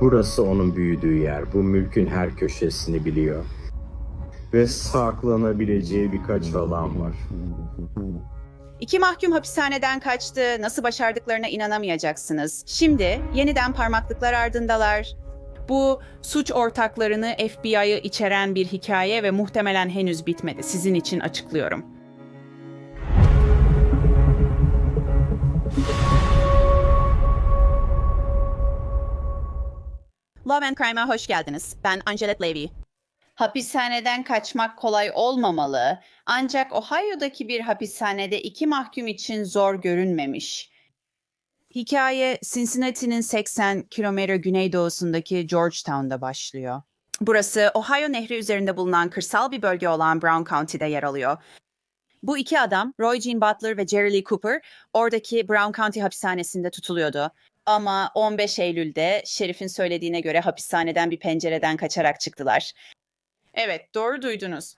Burası onun büyüdüğü yer. Bu mülkün her köşesini biliyor. Ve saklanabileceği birkaç alan var. İki mahkum hapishaneden kaçtı. Nasıl başardıklarına inanamayacaksınız. Şimdi yeniden parmaklıklar ardındalar. Bu suç ortaklarını FBI'yı içeren bir hikaye ve muhtemelen henüz bitmedi. Sizin için açıklıyorum. Love and Crime'a hoş geldiniz. Ben Angelet Levy. Hapishaneden kaçmak kolay olmamalı. Ancak Ohio'daki bir hapishanede iki mahkum için zor görünmemiş. Hikaye Cincinnati'nin 80 kilometre güneydoğusundaki Georgetown'da başlıyor. Burası Ohio Nehri üzerinde bulunan kırsal bir bölge olan Brown County'de yer alıyor. Bu iki adam, Roy Jean Butler ve Jerry Lee Cooper, oradaki Brown County hapishanesinde tutuluyordu. Ama 15 Eylül'de şerifin söylediğine göre hapishaneden bir pencereden kaçarak çıktılar. Evet, doğru duydunuz.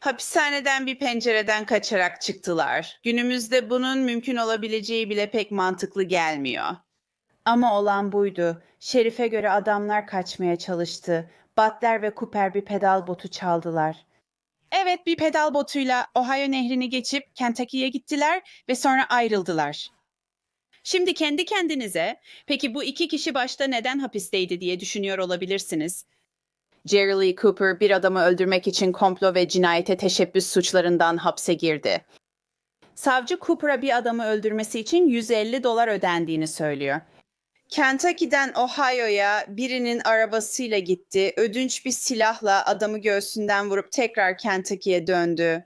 Hapishaneden bir pencereden kaçarak çıktılar. Günümüzde bunun mümkün olabileceği bile pek mantıklı gelmiyor. Ama olan buydu. Şerife göre adamlar kaçmaya çalıştı. Butler ve Cooper bir pedal botu çaldılar. Evet, bir pedal botuyla Ohio nehrini geçip Kentucky'ye gittiler ve sonra ayrıldılar. Şimdi kendi kendinize, peki bu iki kişi başta neden hapisteydi diye düşünüyor olabilirsiniz. Jerry Lee Cooper bir adamı öldürmek için komplo ve cinayete teşebbüs suçlarından hapse girdi. Savcı Cooper'a bir adamı öldürmesi için 150 dolar ödendiğini söylüyor. Kentucky'den Ohio'ya birinin arabasıyla gitti. Ödünç bir silahla adamı göğsünden vurup tekrar Kentucky'ye döndü.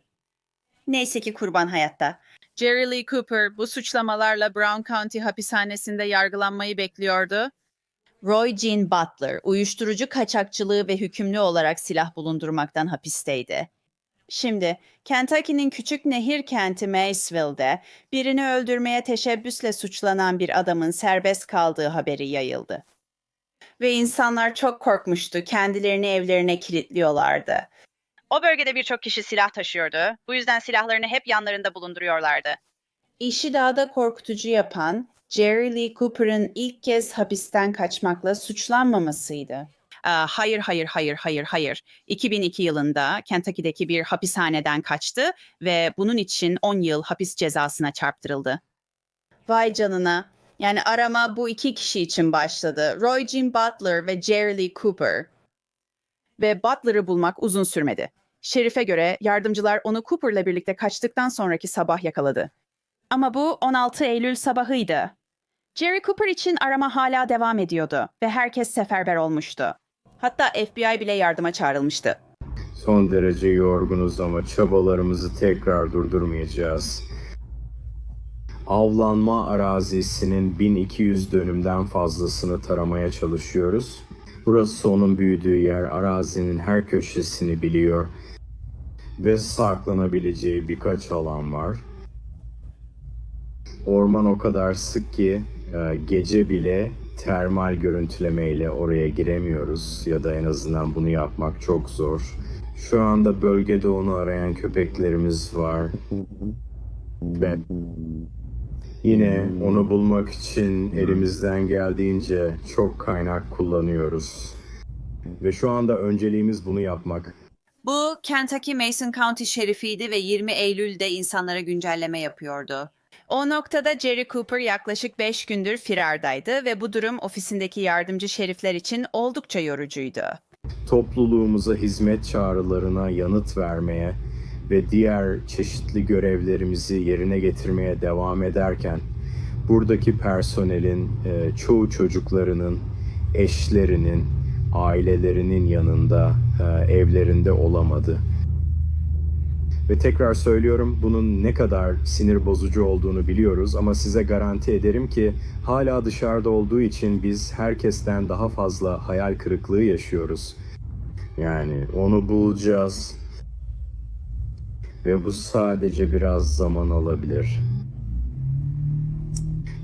Neyse ki kurban hayatta. Jerry Lee Cooper bu suçlamalarla Brown County hapishanesinde yargılanmayı bekliyordu. Roy Jean Butler, uyuşturucu kaçakçılığı ve hükümlü olarak silah bulundurmaktan hapisteydi. Şimdi, Kentucky'nin küçük nehir kenti Maysville'de birini öldürmeye teşebbüsle suçlanan bir adamın serbest kaldığı haberi yayıldı. Ve insanlar çok korkmuştu, kendilerini evlerine kilitliyorlardı. O bölgede birçok kişi silah taşıyordu. Bu yüzden silahlarını hep yanlarında bulunduruyorlardı. İşi daha da korkutucu yapan Jerry Lee Cooper'ın ilk kez hapisten kaçmakla suçlanmamasıydı. Aa, hayır, hayır, hayır, hayır, hayır. 2002 yılında Kentucky'deki bir hapishaneden kaçtı ve bunun için 10 yıl hapis cezasına çarptırıldı. Vay canına. Yani arama bu iki kişi için başladı. Roy Jean Butler ve Jerry Lee Cooper. Ve Butler'ı bulmak uzun sürmedi. Şerife göre yardımcılar onu Cooper'la birlikte kaçtıktan sonraki sabah yakaladı. Ama bu 16 Eylül sabahıydı. Jerry Cooper için arama hala devam ediyordu ve herkes seferber olmuştu. Hatta FBI bile yardıma çağrılmıştı. Son derece yorgunuz ama çabalarımızı tekrar durdurmayacağız. Avlanma arazisinin 1200 dönümden fazlasını taramaya çalışıyoruz. Burası onun büyüdüğü yer, arazinin her köşesini biliyor ve saklanabileceği birkaç alan var. Orman o kadar sık ki e, gece bile termal görüntülemeyle oraya giremiyoruz ya da en azından bunu yapmak çok zor. Şu anda bölgede onu arayan köpeklerimiz var. Ve yine onu bulmak için elimizden geldiğince çok kaynak kullanıyoruz. Ve şu anda önceliğimiz bunu yapmak. Bu Kentucky Mason County şerifiydi ve 20 Eylül'de insanlara güncelleme yapıyordu. O noktada Jerry Cooper yaklaşık 5 gündür firardaydı ve bu durum ofisindeki yardımcı şerifler için oldukça yorucuydu. topluluğumuza hizmet çağrılarına yanıt vermeye ve diğer çeşitli görevlerimizi yerine getirmeye devam ederken buradaki personelin e, çoğu çocuklarının, eşlerinin, ailelerinin yanında, e, evlerinde olamadı. Ve tekrar söylüyorum bunun ne kadar sinir bozucu olduğunu biliyoruz ama size garanti ederim ki hala dışarıda olduğu için biz herkesten daha fazla hayal kırıklığı yaşıyoruz. Yani onu bulacağız. Ve bu sadece biraz zaman alabilir.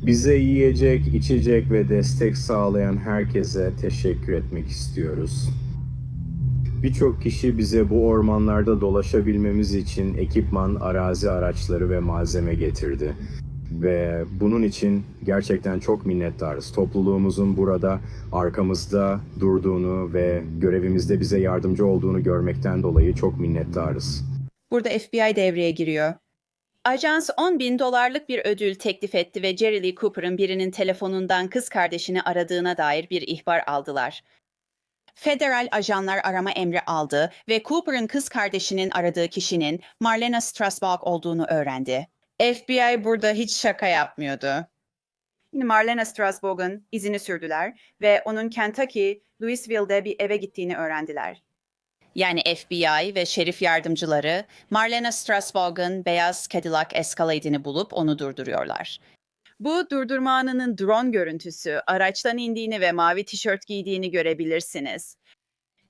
Bize yiyecek, içecek ve destek sağlayan herkese teşekkür etmek istiyoruz. Birçok kişi bize bu ormanlarda dolaşabilmemiz için ekipman, arazi araçları ve malzeme getirdi. ve bunun için gerçekten çok minnettarız. Topluluğumuzun burada arkamızda durduğunu ve görevimizde bize yardımcı olduğunu görmekten dolayı çok minnettarız. Burada FBI devreye giriyor. Ajans 10 bin dolarlık bir ödül teklif etti ve Jerry Lee Cooper'ın birinin telefonundan kız kardeşini aradığına dair bir ihbar aldılar. Federal ajanlar arama emri aldı ve Cooper'ın kız kardeşinin aradığı kişinin Marlena Strasbourg olduğunu öğrendi. FBI burada hiç şaka yapmıyordu. Marlena Strasbourg'un izini sürdüler ve onun Kentucky, Louisville'de bir eve gittiğini öğrendiler. Yani FBI ve şerif yardımcıları Marlena Strasbourg'un beyaz Cadillac Escalade'ini bulup onu durduruyorlar. Bu durdurma anının drone görüntüsü, araçtan indiğini ve mavi tişört giydiğini görebilirsiniz.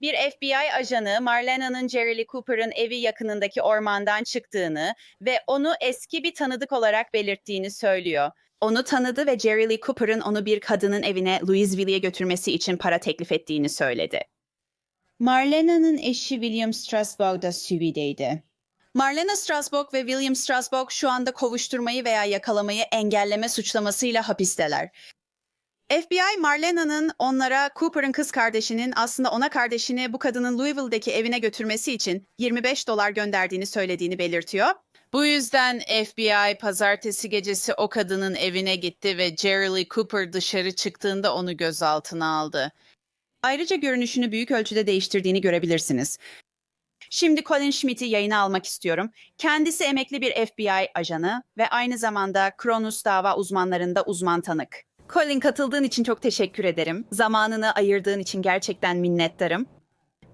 Bir FBI ajanı Marlena'nın Jerry Lee Cooper'ın evi yakınındaki ormandan çıktığını ve onu eski bir tanıdık olarak belirttiğini söylüyor. Onu tanıdı ve Jerry Lee Cooper'ın onu bir kadının evine Louisville'ye götürmesi için para teklif ettiğini söyledi. Marlena'nın eşi William Strasbourg da Subi'deydi. Marlena Strasbourg ve William Strasbourg şu anda kovuşturmayı veya yakalamayı engelleme suçlamasıyla hapisteler. FBI Marlena'nın onlara Cooper'ın kız kardeşinin aslında ona kardeşini bu kadının Louisville'deki evine götürmesi için 25 dolar gönderdiğini söylediğini belirtiyor. Bu yüzden FBI pazartesi gecesi o kadının evine gitti ve Jerry Lee Cooper dışarı çıktığında onu gözaltına aldı. Ayrıca görünüşünü büyük ölçüde değiştirdiğini görebilirsiniz. Şimdi Colin Schmidt'i yayına almak istiyorum. Kendisi emekli bir FBI ajanı ve aynı zamanda Kronos dava uzmanlarında uzman tanık. Colin katıldığın için çok teşekkür ederim. Zamanını ayırdığın için gerçekten minnettarım.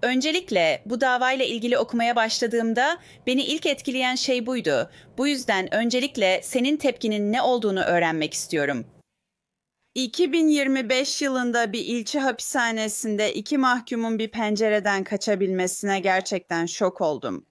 Öncelikle bu davayla ilgili okumaya başladığımda beni ilk etkileyen şey buydu. Bu yüzden öncelikle senin tepkinin ne olduğunu öğrenmek istiyorum. 2025 yılında bir ilçe hapishanesinde iki mahkumun bir pencereden kaçabilmesine gerçekten şok oldum.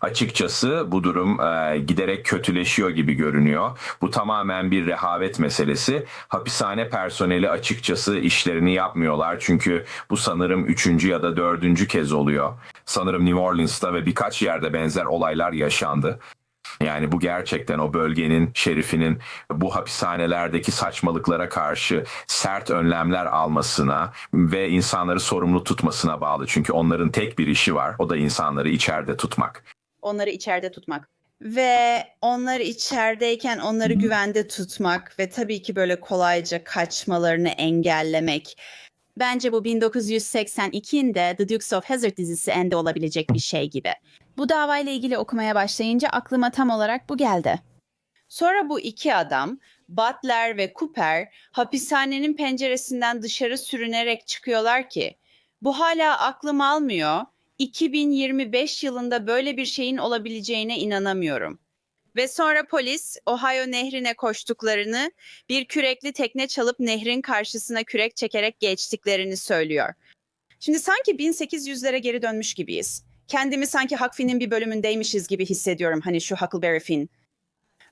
Açıkçası bu durum e, giderek kötüleşiyor gibi görünüyor. Bu tamamen bir rehavet meselesi. Hapishane personeli açıkçası işlerini yapmıyorlar. Çünkü bu sanırım üçüncü ya da dördüncü kez oluyor. Sanırım New Orleans'ta ve birkaç yerde benzer olaylar yaşandı. Yani bu gerçekten o bölgenin şerifinin bu hapishanelerdeki saçmalıklara karşı sert önlemler almasına ve insanları sorumlu tutmasına bağlı. Çünkü onların tek bir işi var. O da insanları içeride tutmak. Onları içeride tutmak. Ve onları içerideyken onları güvende tutmak ve tabii ki böyle kolayca kaçmalarını engellemek. Bence bu 1982'inde The Dukes of Hazzard dizisi ende olabilecek bir şey gibi. Bu davayla ilgili okumaya başlayınca aklıma tam olarak bu geldi. Sonra bu iki adam, Butler ve Cooper, hapishanenin penceresinden dışarı sürünerek çıkıyorlar ki, bu hala aklım almıyor. 2025 yılında böyle bir şeyin olabileceğine inanamıyorum. Ve sonra polis Ohio nehrine koştuklarını, bir kürekli tekne çalıp nehrin karşısına kürek çekerek geçtiklerini söylüyor. Şimdi sanki 1800'lere geri dönmüş gibiyiz. Kendimi sanki Huck Finn'in bir bölümündeymişiz gibi hissediyorum. Hani şu Huckleberry Finn.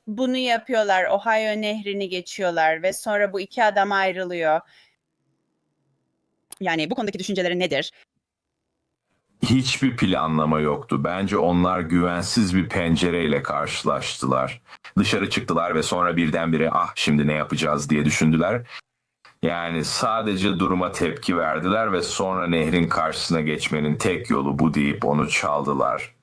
Bunu yapıyorlar. Ohio nehrini geçiyorlar ve sonra bu iki adam ayrılıyor. Yani bu konudaki düşünceleri nedir? Hiçbir planlama yoktu. Bence onlar güvensiz bir pencereyle karşılaştılar. Dışarı çıktılar ve sonra birdenbire ah şimdi ne yapacağız diye düşündüler. Yani sadece duruma tepki verdiler ve sonra nehrin karşısına geçmenin tek yolu bu deyip onu çaldılar.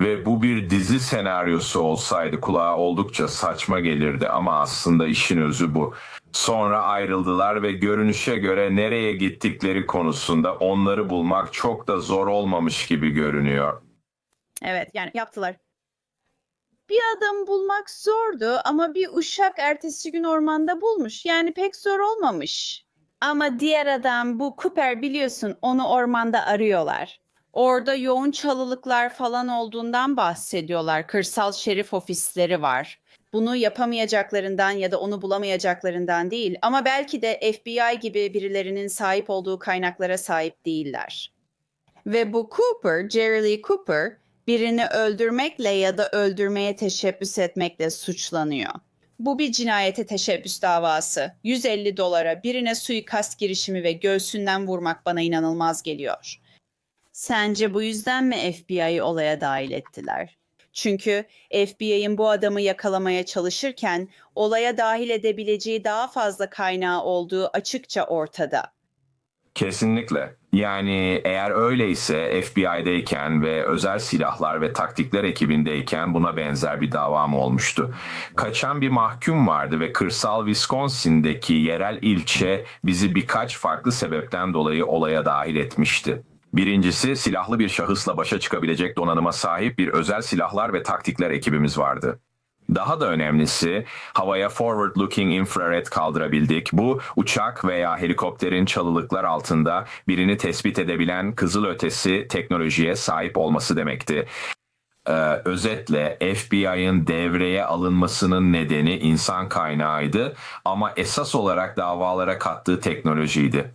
Ve bu bir dizi senaryosu olsaydı kulağa oldukça saçma gelirdi ama aslında işin özü bu. Sonra ayrıldılar ve görünüşe göre nereye gittikleri konusunda onları bulmak çok da zor olmamış gibi görünüyor. Evet yani yaptılar. Bir adam bulmak zordu ama bir uşak ertesi gün ormanda bulmuş. Yani pek zor olmamış. Ama diğer adam bu Cooper biliyorsun onu ormanda arıyorlar. Orada yoğun çalılıklar falan olduğundan bahsediyorlar. Kırsal şerif ofisleri var. Bunu yapamayacaklarından ya da onu bulamayacaklarından değil ama belki de FBI gibi birilerinin sahip olduğu kaynaklara sahip değiller. Ve bu Cooper, Jerry Lee Cooper, birini öldürmekle ya da öldürmeye teşebbüs etmekle suçlanıyor. Bu bir cinayete teşebbüs davası. 150 dolara birine suikast girişimi ve göğsünden vurmak bana inanılmaz geliyor. Sence bu yüzden mi FBI'yi olaya dahil ettiler? Çünkü FBI'ın bu adamı yakalamaya çalışırken olaya dahil edebileceği daha fazla kaynağı olduğu açıkça ortada. Kesinlikle. Yani eğer öyleyse FBI'deyken ve özel silahlar ve taktikler ekibindeyken buna benzer bir dava mı olmuştu? Kaçan bir mahkum vardı ve kırsal Wisconsin'deki yerel ilçe bizi birkaç farklı sebepten dolayı olaya dahil etmişti. Birincisi silahlı bir şahısla başa çıkabilecek donanıma sahip bir özel silahlar ve taktikler ekibimiz vardı. Daha da önemlisi havaya forward looking infrared kaldırabildik. Bu uçak veya helikopterin çalılıklar altında birini tespit edebilen kızılötesi teknolojiye sahip olması demekti. Ee, özetle FBI'ın devreye alınmasının nedeni insan kaynağıydı ama esas olarak davalara kattığı teknolojiydi.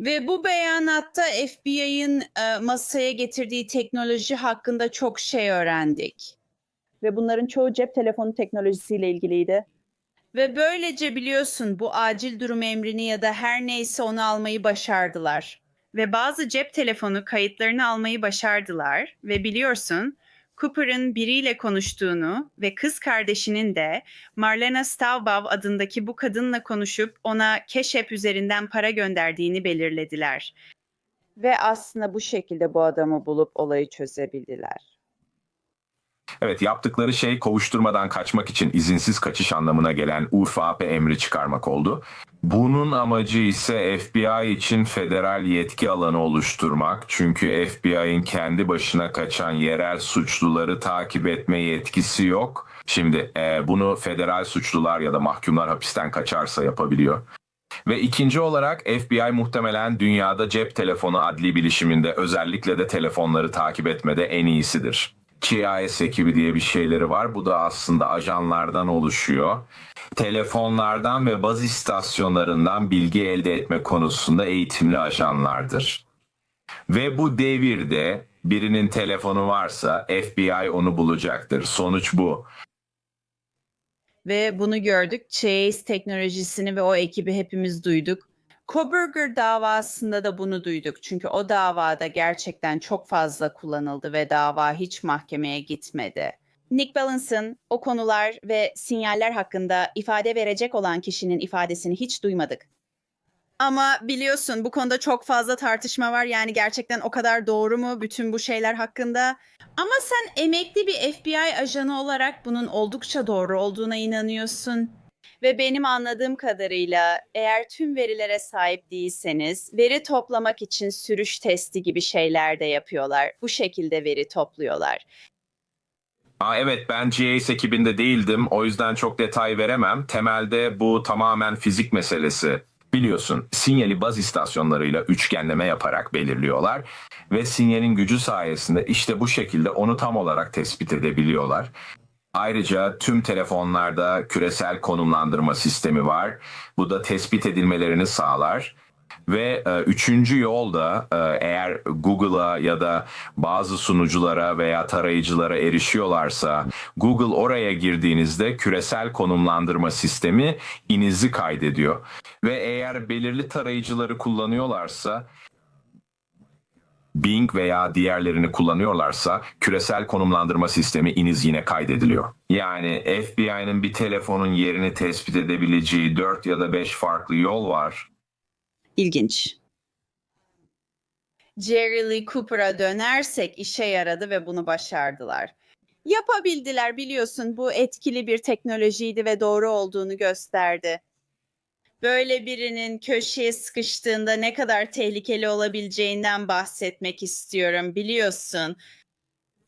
Ve bu beyanatta FBI'ın e, masaya getirdiği teknoloji hakkında çok şey öğrendik. Ve bunların çoğu cep telefonu teknolojisiyle ilgiliydi. Ve böylece biliyorsun bu acil durum emrini ya da her neyse onu almayı başardılar. Ve bazı cep telefonu kayıtlarını almayı başardılar ve biliyorsun Cooper'ın biriyle konuştuğunu ve kız kardeşinin de Marlena Staubov adındaki bu kadınla konuşup ona Keşep üzerinden para gönderdiğini belirlediler. Ve aslında bu şekilde bu adamı bulup olayı çözebildiler. Evet yaptıkları şey kovuşturmadan kaçmak için izinsiz kaçış anlamına gelen UFAP emri çıkarmak oldu. Bunun amacı ise FBI için federal yetki alanı oluşturmak. Çünkü FBI'nin kendi başına kaçan yerel suçluları takip etme yetkisi yok. Şimdi e, bunu federal suçlular ya da mahkumlar hapisten kaçarsa yapabiliyor. Ve ikinci olarak FBI muhtemelen dünyada cep telefonu adli bilişiminde özellikle de telefonları takip etmede en iyisidir. GIS ekibi diye bir şeyleri var. Bu da aslında ajanlardan oluşuyor. Telefonlardan ve baz istasyonlarından bilgi elde etme konusunda eğitimli ajanlardır. Ve bu devirde birinin telefonu varsa FBI onu bulacaktır. Sonuç bu. Ve bunu gördük. Chase teknolojisini ve o ekibi hepimiz duyduk. Koberger davasında da bunu duyduk. Çünkü o davada gerçekten çok fazla kullanıldı ve dava hiç mahkemeye gitmedi. Nick Balance'ın o konular ve sinyaller hakkında ifade verecek olan kişinin ifadesini hiç duymadık. Ama biliyorsun bu konuda çok fazla tartışma var. Yani gerçekten o kadar doğru mu bütün bu şeyler hakkında? Ama sen emekli bir FBI ajanı olarak bunun oldukça doğru olduğuna inanıyorsun. Ve benim anladığım kadarıyla eğer tüm verilere sahip değilseniz veri toplamak için sürüş testi gibi şeyler de yapıyorlar. Bu şekilde veri topluyorlar. Aa, evet ben GAS ekibinde değildim. O yüzden çok detay veremem. Temelde bu tamamen fizik meselesi. Biliyorsun sinyali baz istasyonlarıyla üçgenleme yaparak belirliyorlar ve sinyalin gücü sayesinde işte bu şekilde onu tam olarak tespit edebiliyorlar. Ayrıca tüm telefonlarda küresel konumlandırma sistemi var. Bu da tespit edilmelerini sağlar. Ve e, üçüncü yol da e, eğer Google'a ya da bazı sunuculara veya tarayıcılara erişiyorlarsa Google oraya girdiğinizde küresel konumlandırma sistemi inizi kaydediyor. Ve eğer belirli tarayıcıları kullanıyorlarsa Bing veya diğerlerini kullanıyorlarsa küresel konumlandırma sistemi iniz yine kaydediliyor. Yani FBI'nin bir telefonun yerini tespit edebileceği 4 ya da 5 farklı yol var. İlginç. Jerry Lee Cooper'a dönersek işe yaradı ve bunu başardılar. Yapabildiler biliyorsun bu etkili bir teknolojiydi ve doğru olduğunu gösterdi. Böyle birinin köşeye sıkıştığında ne kadar tehlikeli olabileceğinden bahsetmek istiyorum biliyorsun.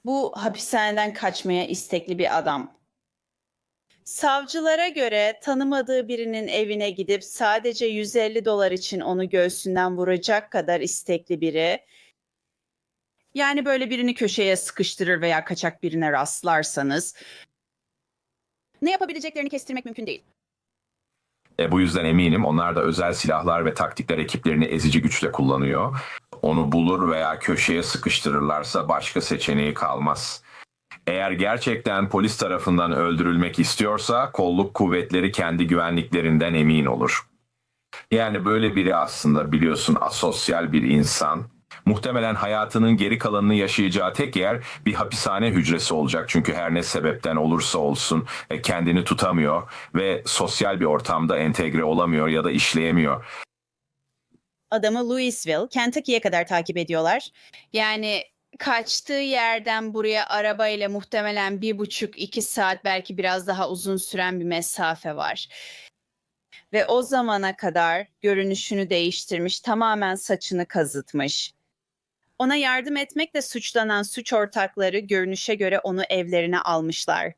Bu hapishaneden kaçmaya istekli bir adam. Savcılara göre tanımadığı birinin evine gidip sadece 150 dolar için onu göğsünden vuracak kadar istekli biri. Yani böyle birini köşeye sıkıştırır veya kaçak birine rastlarsanız ne yapabileceklerini kestirmek mümkün değil. E, bu yüzden eminim onlar da özel silahlar ve taktikler ekiplerini ezici güçle kullanıyor. Onu bulur veya köşeye sıkıştırırlarsa başka seçeneği kalmaz. Eğer gerçekten polis tarafından öldürülmek istiyorsa kolluk kuvvetleri kendi güvenliklerinden emin olur. Yani böyle biri aslında biliyorsun asosyal bir insan. Muhtemelen hayatının geri kalanını yaşayacağı tek yer bir hapishane hücresi olacak. Çünkü her ne sebepten olursa olsun e, kendini tutamıyor ve sosyal bir ortamda entegre olamıyor ya da işleyemiyor. Adamı Louisville, Kentucky'ye kadar takip ediyorlar. Yani kaçtığı yerden buraya arabayla muhtemelen bir buçuk iki saat belki biraz daha uzun süren bir mesafe var. Ve o zamana kadar görünüşünü değiştirmiş, tamamen saçını kazıtmış. Ona yardım etmekle suçlanan suç ortakları görünüşe göre onu evlerine almışlar.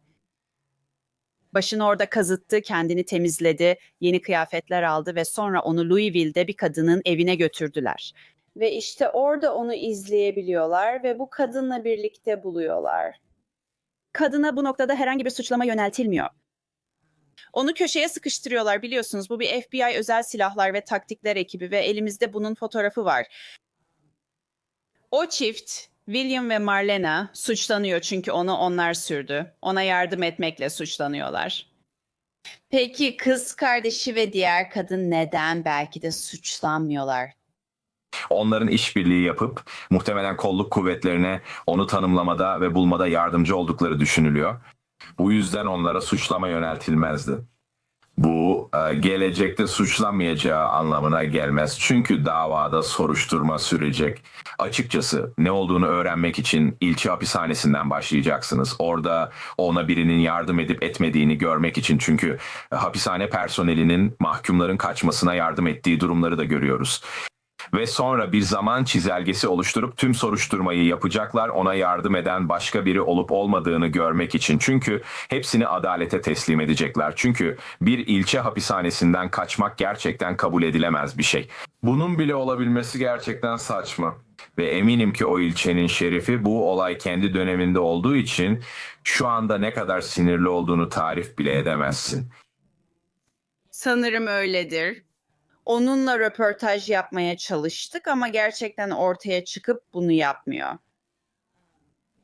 Başını orada kazıttı, kendini temizledi, yeni kıyafetler aldı ve sonra onu Louisville'de bir kadının evine götürdüler. Ve işte orada onu izleyebiliyorlar ve bu kadınla birlikte buluyorlar. Kadına bu noktada herhangi bir suçlama yöneltilmiyor. Onu köşeye sıkıştırıyorlar biliyorsunuz. Bu bir FBI özel silahlar ve taktikler ekibi ve elimizde bunun fotoğrafı var. O çift William ve Marlena suçlanıyor çünkü onu onlar sürdü. Ona yardım etmekle suçlanıyorlar. Peki kız kardeşi ve diğer kadın neden belki de suçlanmıyorlar? Onların işbirliği yapıp muhtemelen kolluk kuvvetlerine onu tanımlamada ve bulmada yardımcı oldukları düşünülüyor. Bu yüzden onlara suçlama yöneltilmezdi. Bu e, gelecekte suçlanmayacağı anlamına gelmez. Çünkü davada soruşturma sürecek. Açıkçası ne olduğunu öğrenmek için ilçe hapishanesinden başlayacaksınız. Orada ona birinin yardım edip etmediğini görmek için çünkü hapishane personelinin mahkumların kaçmasına yardım ettiği durumları da görüyoruz ve sonra bir zaman çizelgesi oluşturup tüm soruşturmayı yapacaklar ona yardım eden başka biri olup olmadığını görmek için. Çünkü hepsini adalete teslim edecekler. Çünkü bir ilçe hapishanesinden kaçmak gerçekten kabul edilemez bir şey. Bunun bile olabilmesi gerçekten saçma. Ve eminim ki o ilçenin şerifi bu olay kendi döneminde olduğu için şu anda ne kadar sinirli olduğunu tarif bile edemezsin. Sanırım öyledir. Onunla röportaj yapmaya çalıştık ama gerçekten ortaya çıkıp bunu yapmıyor.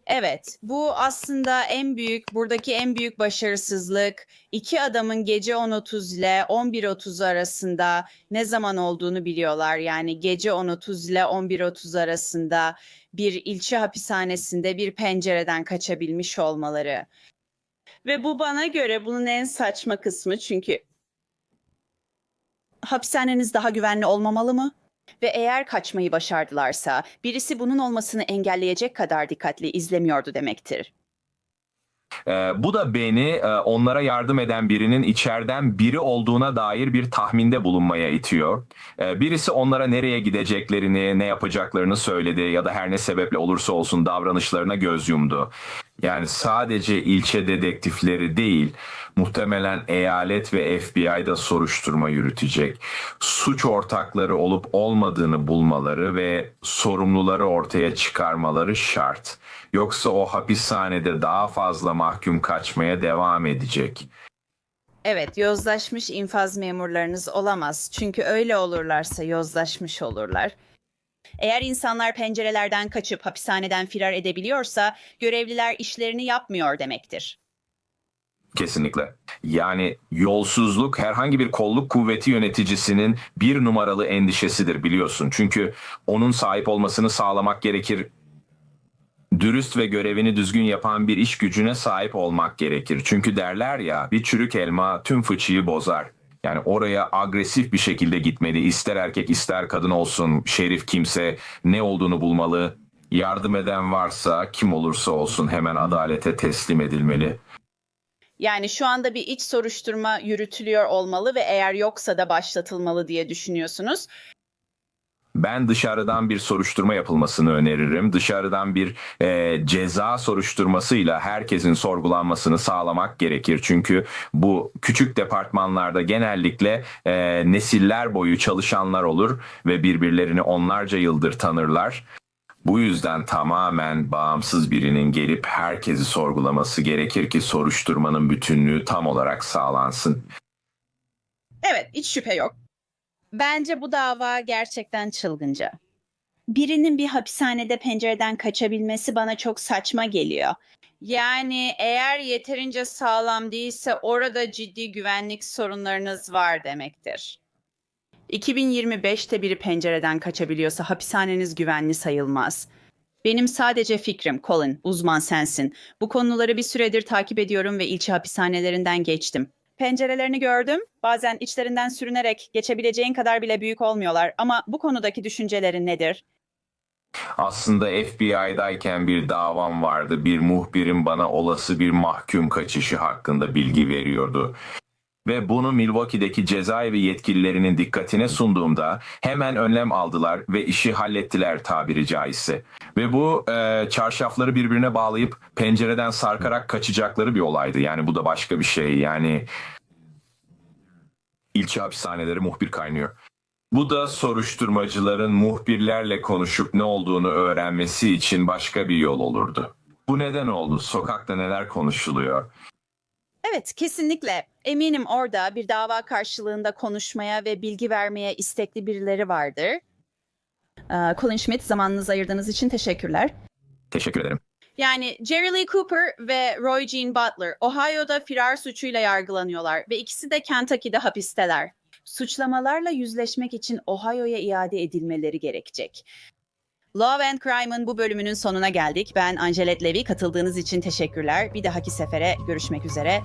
Evet, bu aslında en büyük, buradaki en büyük başarısızlık. İki adamın gece 10.30 ile 11.30 arasında ne zaman olduğunu biliyorlar. Yani gece 10.30 ile 11.30 arasında bir ilçe hapishanesinde bir pencereden kaçabilmiş olmaları. Ve bu bana göre bunun en saçma kısmı çünkü hapishaneniz daha güvenli olmamalı mı? Ve eğer kaçmayı başardılarsa birisi bunun olmasını engelleyecek kadar dikkatli izlemiyordu demektir. Ee, bu da beni e, onlara yardım eden birinin içeriden biri olduğuna dair bir tahminde bulunmaya itiyor. Ee, birisi onlara nereye gideceklerini, ne yapacaklarını söyledi ya da her ne sebeple olursa olsun davranışlarına göz yumdu. Yani sadece ilçe dedektifleri değil, muhtemelen eyalet ve FBI da soruşturma yürütecek. Suç ortakları olup olmadığını bulmaları ve sorumluları ortaya çıkarmaları şart. Yoksa o hapishanede daha fazla mahkum kaçmaya devam edecek. Evet, yozlaşmış infaz memurlarınız olamaz. Çünkü öyle olurlarsa yozlaşmış olurlar. Eğer insanlar pencerelerden kaçıp hapishaneden firar edebiliyorsa görevliler işlerini yapmıyor demektir. Kesinlikle. Yani yolsuzluk herhangi bir kolluk kuvveti yöneticisinin bir numaralı endişesidir biliyorsun. Çünkü onun sahip olmasını sağlamak gerekir. Dürüst ve görevini düzgün yapan bir iş gücüne sahip olmak gerekir. Çünkü derler ya bir çürük elma tüm fıçıyı bozar. Yani oraya agresif bir şekilde gitmeli. İster erkek ister kadın olsun. Şerif kimse ne olduğunu bulmalı. Yardım eden varsa kim olursa olsun hemen adalete teslim edilmeli. Yani şu anda bir iç soruşturma yürütülüyor olmalı ve eğer yoksa da başlatılmalı diye düşünüyorsunuz. Ben dışarıdan bir soruşturma yapılmasını öneririm. Dışarıdan bir e, ceza soruşturmasıyla herkesin sorgulanmasını sağlamak gerekir. Çünkü bu küçük departmanlarda genellikle e, nesiller boyu çalışanlar olur ve birbirlerini onlarca yıldır tanırlar. Bu yüzden tamamen bağımsız birinin gelip herkesi sorgulaması gerekir ki soruşturmanın bütünlüğü tam olarak sağlansın. Evet, hiç şüphe yok. Bence bu dava gerçekten çılgınca. Birinin bir hapishanede pencereden kaçabilmesi bana çok saçma geliyor. Yani eğer yeterince sağlam değilse orada ciddi güvenlik sorunlarınız var demektir. 2025'te biri pencereden kaçabiliyorsa hapishaneniz güvenli sayılmaz. Benim sadece fikrim Colin, uzman sensin. Bu konuları bir süredir takip ediyorum ve ilçe hapishanelerinden geçtim. Pencerelerini gördüm. Bazen içlerinden sürünerek geçebileceğin kadar bile büyük olmuyorlar ama bu konudaki düşüncelerin nedir? Aslında FBI'dayken bir davam vardı. Bir muhbirim bana olası bir mahkum kaçışı hakkında bilgi veriyordu. Ve bunu Milwaukee'deki cezaevi yetkililerinin dikkatine sunduğumda hemen önlem aldılar ve işi hallettiler tabiri caizse. Ve bu e, çarşafları birbirine bağlayıp pencereden sarkarak kaçacakları bir olaydı. Yani bu da başka bir şey. Yani ilçe hapishaneleri muhbir kaynıyor. Bu da soruşturmacıların muhbirlerle konuşup ne olduğunu öğrenmesi için başka bir yol olurdu. Bu neden oldu? Sokakta neler konuşuluyor? Evet, kesinlikle. Eminim orada bir dava karşılığında konuşmaya ve bilgi vermeye istekli birileri vardır. Ee, Colin Schmidt, zamanınızı ayırdığınız için teşekkürler. Teşekkür ederim. Yani Jerry Lee Cooper ve Roy Jean Butler Ohio'da firar suçuyla yargılanıyorlar ve ikisi de Kentucky'de hapisteler. Suçlamalarla yüzleşmek için Ohio'ya iade edilmeleri gerekecek. Love and Crime'ın bu bölümünün sonuna geldik. Ben Angelet Levy. Katıldığınız için teşekkürler. Bir dahaki sefere görüşmek üzere.